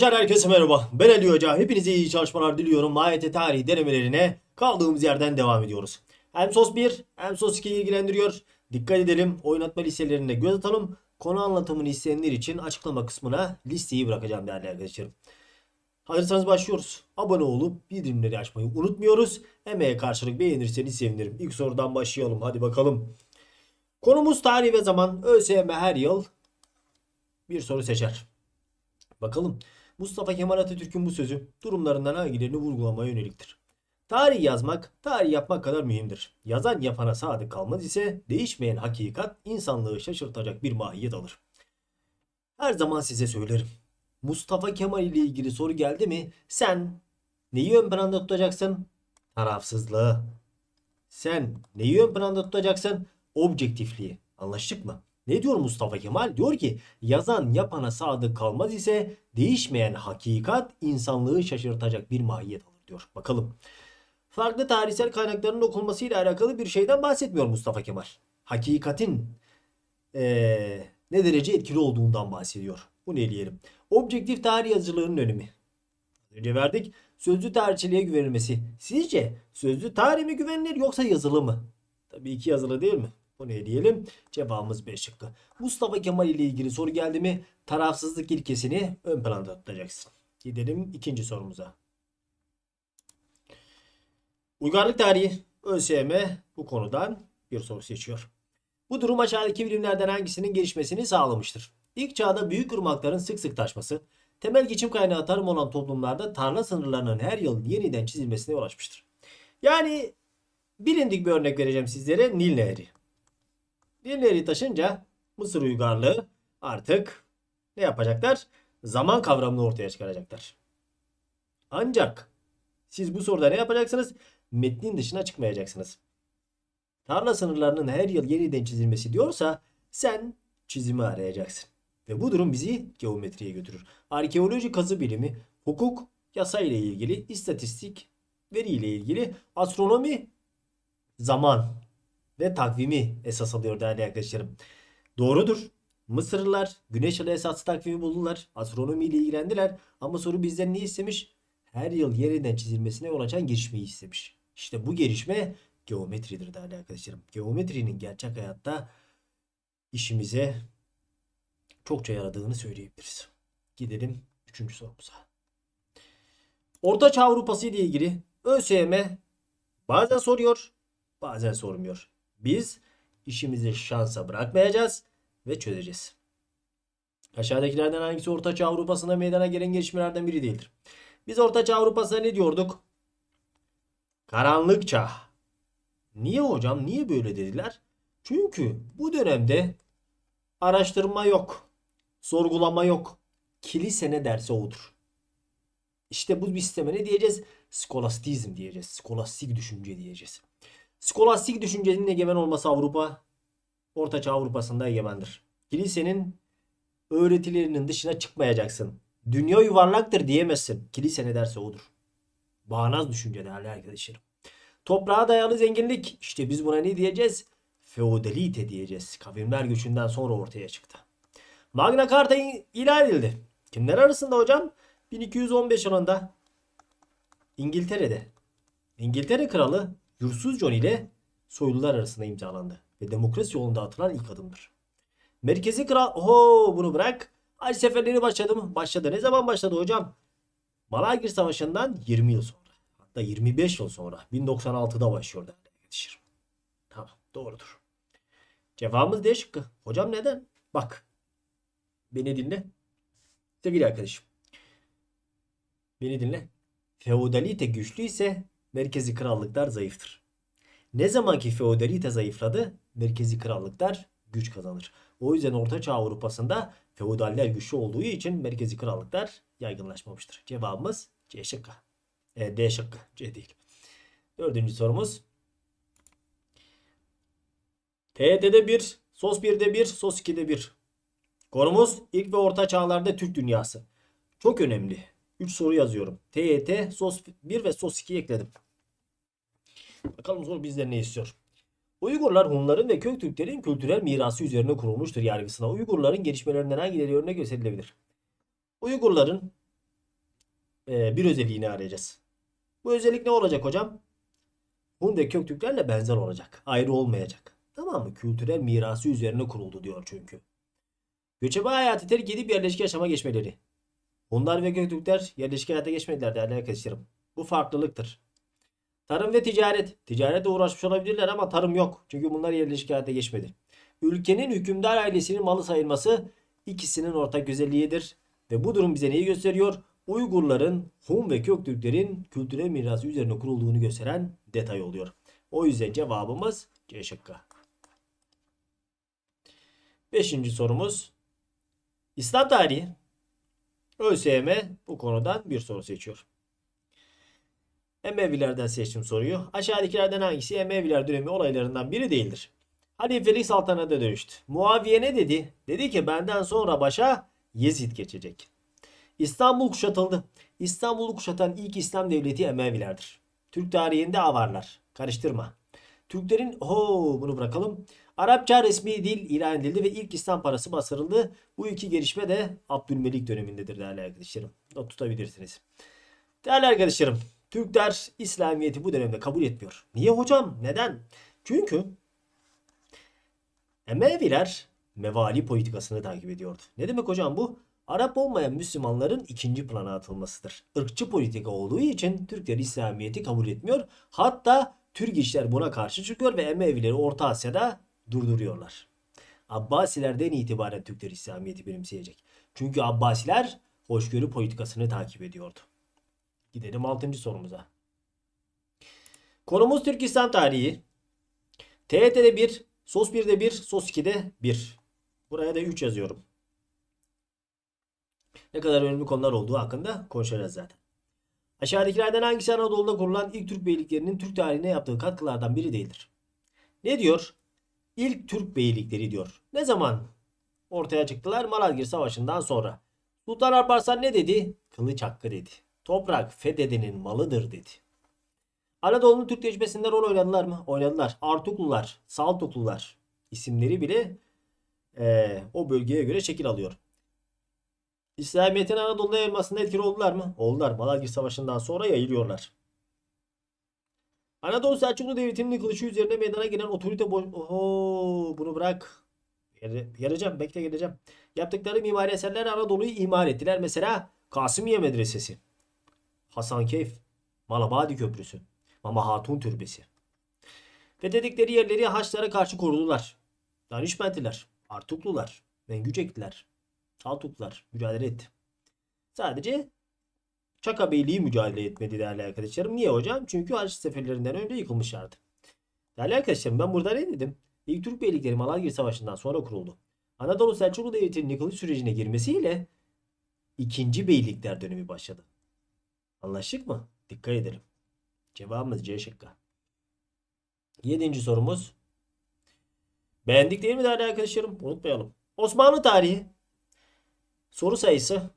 Herkese merhaba. Ben Ali Hoca. Hepinize iyi çalışmalar diliyorum. AYT tarih denemelerine kaldığımız yerden devam ediyoruz. Hem SOS 1 hem SOS 2 ilgilendiriyor. Dikkat edelim. Oynatma listelerine göz atalım. Konu anlatımını isteyenler için açıklama kısmına listeyi bırakacağım değerli arkadaşlarım. Hazırsanız başlıyoruz. Abone olup bildirimleri açmayı unutmuyoruz. Emeğe karşılık beğenirseniz sevinirim. İlk sorudan başlayalım. Hadi bakalım. Konumuz tarih ve zaman. ÖSYM her yıl bir soru seçer. Bakalım Mustafa Kemal Atatürk'ün bu sözü durumlarından hangilerini vurgulamaya yöneliktir? Tarih yazmak, tarih yapmak kadar mühimdir. Yazan yapana sadık kalmaz ise değişmeyen hakikat insanlığı şaşırtacak bir mahiyet alır. Her zaman size söylerim. Mustafa Kemal ile ilgili soru geldi mi sen neyi ön planda tutacaksın? Tarafsızlığı. Sen neyi ön planda tutacaksın? Objektifliği. Anlaştık mı? Ne diyor Mustafa Kemal? Diyor ki yazan yapana sadık kalmaz ise değişmeyen hakikat insanlığı şaşırtacak bir mahiyet alır diyor. Bakalım. Farklı tarihsel kaynakların okunmasıyla alakalı bir şeyden bahsetmiyor Mustafa Kemal. Hakikatin eee, ne derece etkili olduğundan bahsediyor. Bunu eleyelim. Objektif tarih yazıcılığının önemi. Önce verdik. Sözlü tarihçiliğe güvenilmesi. Sizce sözlü tarih mi güvenilir yoksa yazılı mı? Tabii ki yazılı değil mi? Bunu eleyelim. Cevabımız B şıkkı. Mustafa Kemal ile ilgili soru geldi mi tarafsızlık ilkesini ön planda tutacaksın. Gidelim ikinci sorumuza. Uygarlık tarihi ÖSYM bu konudan bir soru seçiyor. Bu durum aşağıdaki bilimlerden hangisinin gelişmesini sağlamıştır? İlk çağda büyük ırmakların sık sık taşması, temel geçim kaynağı tarım olan toplumlarda tarla sınırlarının her yıl yeniden çizilmesine yol açmıştır. Yani bilindik bir örnek vereceğim sizlere Nil Nehri. Nehri taşınca Mısır uygarlığı artık ne yapacaklar? Zaman kavramını ortaya çıkaracaklar. Ancak siz bu soruda ne yapacaksınız? Metnin dışına çıkmayacaksınız. Tarla sınırlarının her yıl yeniden çizilmesi diyorsa sen çizimi arayacaksın. Ve bu durum bizi geometriye götürür. Arkeoloji kazı bilimi, hukuk, yasa ile ilgili, istatistik, veri ile ilgili, astronomi, zaman ve takvimi esas alıyor değerli arkadaşlarım. Doğrudur. Mısırlılar güneş yılı esaslı takvimi buldular. Astronomi ile ilgilendiler. Ama soru bizden ne istemiş? Her yıl yeniden çizilmesine yol açan gelişmeyi istemiş. İşte bu gelişme geometridir değerli arkadaşlarım. Geometrinin gerçek hayatta işimize çokça yaradığını söyleyebiliriz. Gidelim üçüncü sorumuza. Orta Çağ Avrupası ile ilgili ÖSYM bazen soruyor, bazen sormuyor. Biz işimizi şansa bırakmayacağız ve çözeceğiz. Aşağıdakilerden hangisi Orta Çağ Avrupa'sında meydana gelen gelişmelerden biri değildir? Biz Orta Çağ Avrupa'sında ne diyorduk? Karanlık çağ. Niye hocam? Niye böyle dediler? Çünkü bu dönemde araştırma yok. Sorgulama yok. Kilise ne derse odur. İşte bu sisteme ne diyeceğiz? Skolastizm diyeceğiz. Skolastik düşünce diyeceğiz. Skolastik düşüncenin egemen olması Avrupa, Ortaçağ Avrupa'sında egemendir. Kilisenin öğretilerinin dışına çıkmayacaksın. Dünya yuvarlaktır diyemezsin. Kilise ne derse odur. Bağnaz düşünce değerli arkadaşlarım. Toprağa dayalı zenginlik. İşte biz buna ne diyeceğiz? Feodalite diyeceğiz. Kavimler göçünden sonra ortaya çıktı. Magna Carta ilan edildi. Kimler arasında hocam? 1215 yılında İngiltere'de. İngiltere kralı Yursuz John ile soylular arasında imzalandı. Ve demokrasi yolunda atılan ilk adımdır. Merkezi kral... Oho bunu bırak. Haç seferleri başladı mı? Başladı. Ne zaman başladı hocam? Malagir Savaşı'ndan 20 yıl sonra. Hatta 25 yıl sonra. 1096'da başlıyor değerli arkadaşlar. Tamam doğrudur. Cevabımız D şıkkı. Hocam neden? Bak. Beni dinle. Sevgili arkadaşım. Beni dinle. Feodalite güçlü ise merkezi krallıklar zayıftır. Ne zaman ki feodalite zayıfladı, merkezi krallıklar güç kazanır. O yüzden Orta Çağ Avrupa'sında feodaller güçlü olduğu için merkezi krallıklar yaygınlaşmamıştır. Cevabımız C şıkkı. E, D şıkkı. C değil. Dördüncü sorumuz. TYT'de 1, SOS 1'de 1, SOS 2'de 1. Konumuz ilk ve orta çağlarda Türk dünyası. Çok önemli. 3 soru yazıyorum. TYT, SOS 1 ve SOS 2'yi ekledim. Bakalım soru bizden ne istiyor? Uygurlar Hunların ve Köktürklerin kültürel mirası üzerine kurulmuştur yargısına. Uygurların gelişmelerinden hangileri örnek gösterilebilir? Uygurların e, bir özelliğini arayacağız. Bu özellik ne olacak hocam? Hun ve Köktürklerle benzer olacak. Ayrı olmayacak. Tamam mı? Kültürel mirası üzerine kuruldu diyor çünkü. Göçebe hayatı terk edip yerleşik yaşama geçmeleri. Hunlar ve Göktürkler yerleşik hayata geçmediler değerli arkadaşlarım. Bu farklılıktır. Tarım ve ticaret. Ticaretle uğraşmış olabilirler ama tarım yok. Çünkü bunlar yerleşik hayata geçmedi. Ülkenin hükümdar ailesinin malı sayılması ikisinin ortak özelliğidir. Ve bu durum bize neyi gösteriyor? Uygurların, Hun ve Köktürklerin kültürel mirası üzerine kurulduğunu gösteren detay oluyor. O yüzden cevabımız C şıkkı. Beşinci sorumuz. İslam tarihi. ÖSYM bu konudan bir soru seçiyor. Emevilerden seçtim soruyu. Aşağıdakilerden hangisi Emeviler dönemi olaylarından biri değildir? Halifelik saltanata dönüştü. Muaviye ne dedi? Dedi ki benden sonra başa Yezid geçecek. İstanbul kuşatıldı. İstanbul'u kuşatan ilk İslam devleti Emevilerdir. Türk tarihinde avarlar. Karıştırma. Türklerin ho bunu bırakalım. Arapça resmi dil ilan edildi ve ilk İslam parası bastırıldı. Bu iki gelişme de Abdülmelik dönemindedir değerli arkadaşlarım. Not tutabilirsiniz. Değerli arkadaşlarım, Türkler İslamiyet'i bu dönemde kabul etmiyor. Niye hocam? Neden? Çünkü Emeviler mevali politikasını takip ediyordu. Ne demek hocam bu? Arap olmayan Müslümanların ikinci plana atılmasıdır. Irkçı politika olduğu için Türkler İslamiyet'i kabul etmiyor. Hatta Türk işler buna karşı çıkıyor ve Emevileri Orta Asya'da durduruyorlar. Abbasilerden itibaren Türkler İslamiyet'i benimseyecek. Çünkü Abbasiler hoşgörü politikasını takip ediyordu. Gidelim 6. sorumuza. Konumuz Türk İslam tarihi. TYT'de 1, SOS 1'de 1, SOS 2'de 1. Buraya da 3 yazıyorum. Ne kadar önemli konular olduğu hakkında konuşacağız zaten. Aşağıdakilerden hangisi Anadolu'da kurulan ilk Türk beyliklerinin Türk tarihine yaptığı katkılardan biri değildir? Ne diyor? İlk Türk beylikleri diyor. Ne zaman ortaya çıktılar? Malazgirt Savaşı'ndan sonra. Sultan Alparslan ne dedi? Kılıç hakkı dedi. Toprak fethedenin malıdır dedi. Anadolu'nun Türk tecrübesinde rol oynadılar mı? Oynadılar. Artuklular, Saltuklular isimleri bile eee, o bölgeye göre şekil alıyor. İslamiyet'in Anadolu'da yayılmasında etkili oldular mı? Oldular. Malazgirt Savaşı'ndan sonra yayılıyorlar. Anadolu Selçuklu Devleti'nin yıkılışı üzerine meydana gelen otorite boş... Oho, bunu bırak. Geleceğim. Bekle geleceğim. Yaptıkları mimari eserler Anadolu'yu imar ettiler. Mesela Kasımiye Medresesi. Hasankeyf. Malabadi Köprüsü. Mama Hatun Türbesi. Fethedikleri yerleri Haçlara karşı korudular. Danişmentliler, Artuklular, Mengücekliler, Saltuklular mücadele etti. Sadece Çaka Beyliği mücadele etmedi değerli arkadaşlarım. Niye hocam? Çünkü Haçlı seferlerinden önce yıkılmışlardı. Değerli arkadaşlarım ben burada ne dedim? İlk Türk beylikleri Malazgirt Savaşı'ndan sonra kuruldu. Anadolu Selçuklu Devleti'nin yıkılış sürecine girmesiyle ikinci beylikler dönemi başladı. Anlaştık mı? Dikkat edelim. Cevabımız C şıkkı. Yedinci sorumuz. Beğendik değil mi değerli arkadaşlarım? Unutmayalım. Osmanlı tarihi. Soru sayısı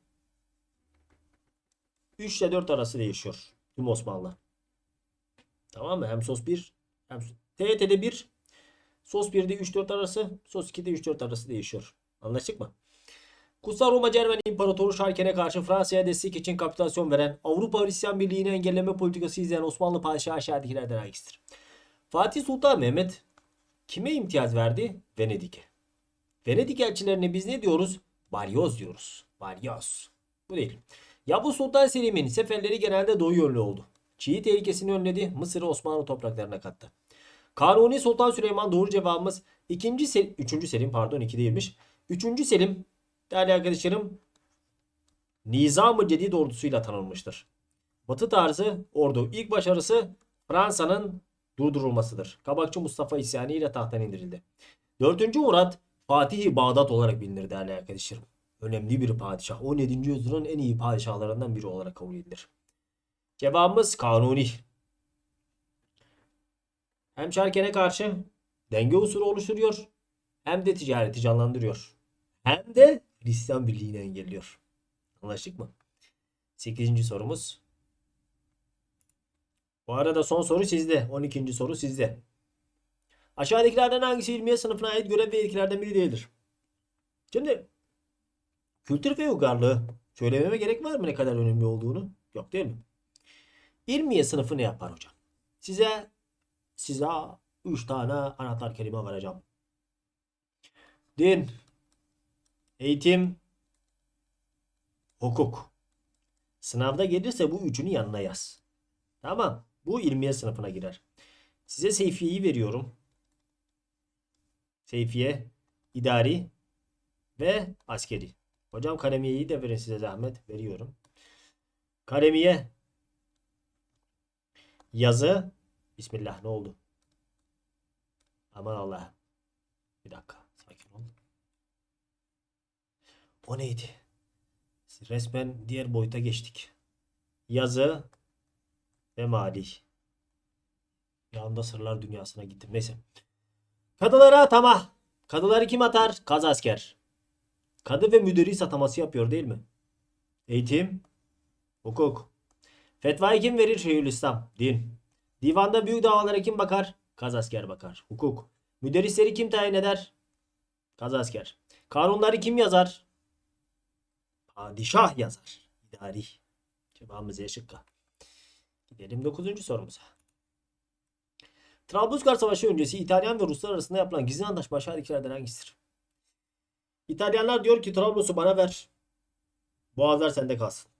3 ile 4 arası değişiyor. Tüm Osmanlı. Tamam mı? Hem sos 1 hem TYT'de 1 sos 1'de 3-4 arası sos 2'de 3-4 arası değişiyor. Anlaştık mı? Kutsal Roma Cermen İmparatoru Şarken'e karşı Fransa'ya destek için kapitülasyon veren Avrupa Hristiyan Birliği'ni engelleme politikası izleyen Osmanlı padişahı aşağıdakilerden hangisidir? Fatih Sultan Mehmet kime imtiyaz verdi? Venedik'e. Venedik elçilerine biz ne diyoruz? Balyoz diyoruz. Balyoz. Bu değil. Yavuz Sultan Selim'in seferleri genelde doğu yönlü oldu. Çiğ tehlikesini önledi. Mısır'ı Osmanlı topraklarına kattı. Kanuni Sultan Süleyman doğru cevabımız. İkinci Selim, üçüncü Selim pardon iki değilmiş. Üçüncü Selim değerli arkadaşlarım Nizam-ı Cedid ordusuyla tanınmıştır. Batı tarzı ordu ilk başarısı Fransa'nın durdurulmasıdır. Kabakçı Mustafa isyanı ile tahttan indirildi. Dördüncü Murat Fatih-i Bağdat olarak bilinir değerli arkadaşlarım. Önemli bir padişah. 17. yüzyılın en iyi padişahlarından biri olarak kabul edilir. Cevabımız Kanuni. Hem Şarken'e karşı denge unsuru oluşturuyor hem de ticareti canlandırıyor. Hem de Hristiyan Birliği'ni engelliyor. Anlaştık mı? 8. sorumuz. Bu arada son soru sizde. 12. soru sizde. Aşağıdakilerden hangisi ilmiye sınıfına ait görev ve ilkelerden biri değildir? Şimdi kültür ve uygarlığı söylememe gerek var mı ne kadar önemli olduğunu? Yok değil mi? İlmiye sınıfı ne yapar hocam? Size size 3 tane anahtar kelime vereceğim. Din, eğitim, hukuk. Sınavda gelirse bu üçünü yanına yaz. Tamam. Bu ilmiye sınıfına girer. Size Seyfiye'yi veriyorum. Seyfiye, idari ve askeri. Hocam kalemiyeyi de verin size zahmet. Veriyorum. Kalemiye, yazı, Bismillah ne oldu? Aman Allah. Bir dakika. O neydi? Resmen diğer boyuta geçtik. Yazı ve mali. Bir anda sırlar dünyasına gittim. Neyse. Kadılara atama. Kadıları kim atar? Kaz asker. Kadı ve müderris ataması yapıyor değil mi? Eğitim. Hukuk. Fetvayı kim verir? Şeyhülislam. Din. Divanda büyük davalara kim bakar? Kaz asker bakar. Hukuk. Müderrisleri kim tayin eder? Kaz asker. Kanunları kim yazar? Padişah yazar. İdari. Cevabımız E. Gidelim 9. sorumuza. Trablusgar Savaşı öncesi İtalyan ve Ruslar arasında yapılan gizli anlaşma aşağıdakilerden hangisidir? İtalyanlar diyor ki Trablus'u bana ver. Boğazlar sende kalsın.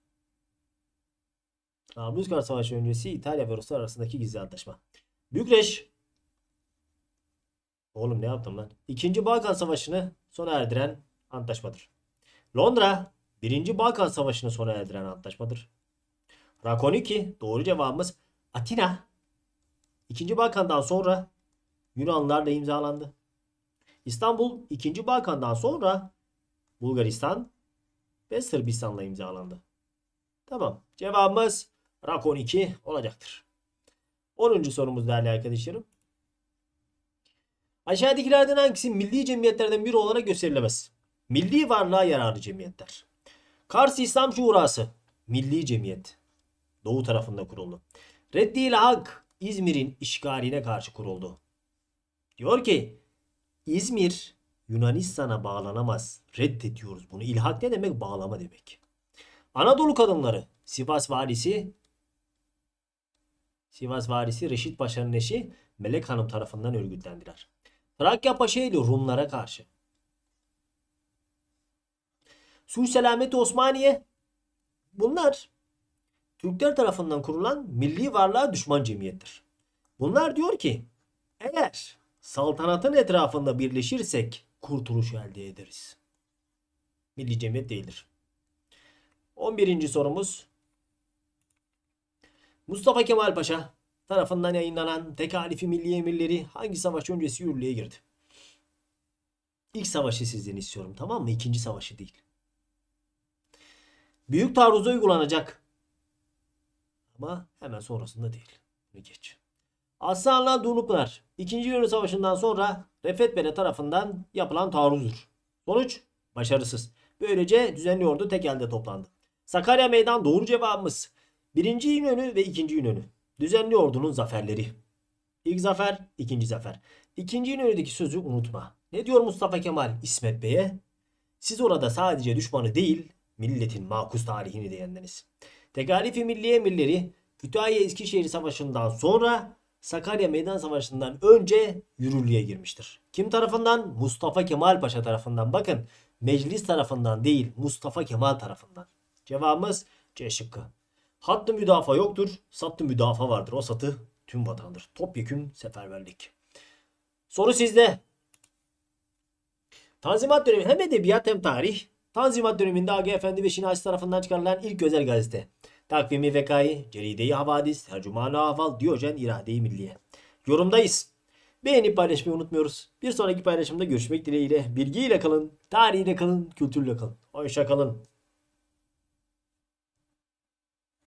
Trablusgar Savaşı öncesi İtalya ve Ruslar arasındaki gizli antlaşma. Bükreş. Oğlum ne yaptım lan? İkinci Balkan Savaşı'nı sona erdiren antlaşmadır. Londra. Birinci Balkan Savaşı'nı sona erdiren antlaşmadır. Rakoniki. Doğru cevabımız Atina. İkinci Balkan'dan sonra Yunanlarla imzalandı. İstanbul İkinci Balkan'dan sonra Bulgaristan ve Sırbistan'la imzalandı. Tamam. Cevabımız Rakon 2 olacaktır. 10. sorumuz değerli arkadaşlarım. Aşağıdakilerden hangisi milli cemiyetlerden biri olarak gösterilemez? Milli varlığa yararlı cemiyetler. Kars İslam Şurası milli cemiyet. Doğu tarafında kuruldu. Reddil Hak İzmir'in işgaline karşı kuruldu. Diyor ki İzmir Yunanistan'a bağlanamaz. Reddediyoruz bunu. İlhak ne demek? Bağlama demek. Anadolu kadınları Sivas valisi Sivas valisi Reşit Paşa'nın eşi Melek Hanım tarafından örgütlendiler. Trakya Paşaeli Rumlara karşı. Sulh Selameti Osmaniye bunlar Türkler tarafından kurulan milli varlığa düşman cemiyettir. Bunlar diyor ki eğer saltanatın etrafında birleşirsek kurtuluş elde ederiz. Milli cemiyet değildir. 11. sorumuz Mustafa Kemal Paşa tarafından yayınlanan Tekalifi Milli Emirleri hangi savaş öncesi yürürlüğe girdi? İlk savaşı sizden istiyorum tamam mı? İkinci savaşı değil. Büyük taarruza uygulanacak. Ama hemen sonrasında değil. Bunu geç. Aslanlar Dunlupınar. İkinci Yunan Savaşı'ndan sonra Refet Bey tarafından yapılan taarruzdur. Sonuç başarısız. Böylece düzenli ordu tek elde toplandı. Sakarya Meydan doğru cevabımız. Birinci İnönü ve ikinci İnönü. Düzenli ordunun zaferleri. İlk zafer, ikinci zafer. İkinci İnönü'deki sözü unutma. Ne diyor Mustafa Kemal İsmet Bey'e? Siz orada sadece düşmanı değil, milletin makus tarihini de yendiniz. Tekalifi Milli Emirleri Kütahya Eskişehir Savaşı'ndan sonra Sakarya Meydan Savaşı'ndan önce yürürlüğe girmiştir. Kim tarafından? Mustafa Kemal Paşa tarafından. Bakın meclis tarafından değil Mustafa Kemal tarafından. Cevabımız C şıkkı. Hattı müdafaa yoktur. Sattı müdafaa vardır. O satı tüm vatandır. Topyekün seferberlik. Soru sizde. Tanzimat dönemi hem edebiyat hem tarih. Tanzimat döneminde Aga Efendi ve Şinasi tarafından çıkarılan ilk özel gazete. Takvimi Vekai, Ceride-i Havadis, Tercüman-ı Ahval, Diyojen İrade-i Milliye. Yorumdayız. Beğenip paylaşmayı unutmuyoruz. Bir sonraki paylaşımda görüşmek dileğiyle. Bilgiyle kalın, tarihiyle kalın, kültürle kalın. Hoşça kalın.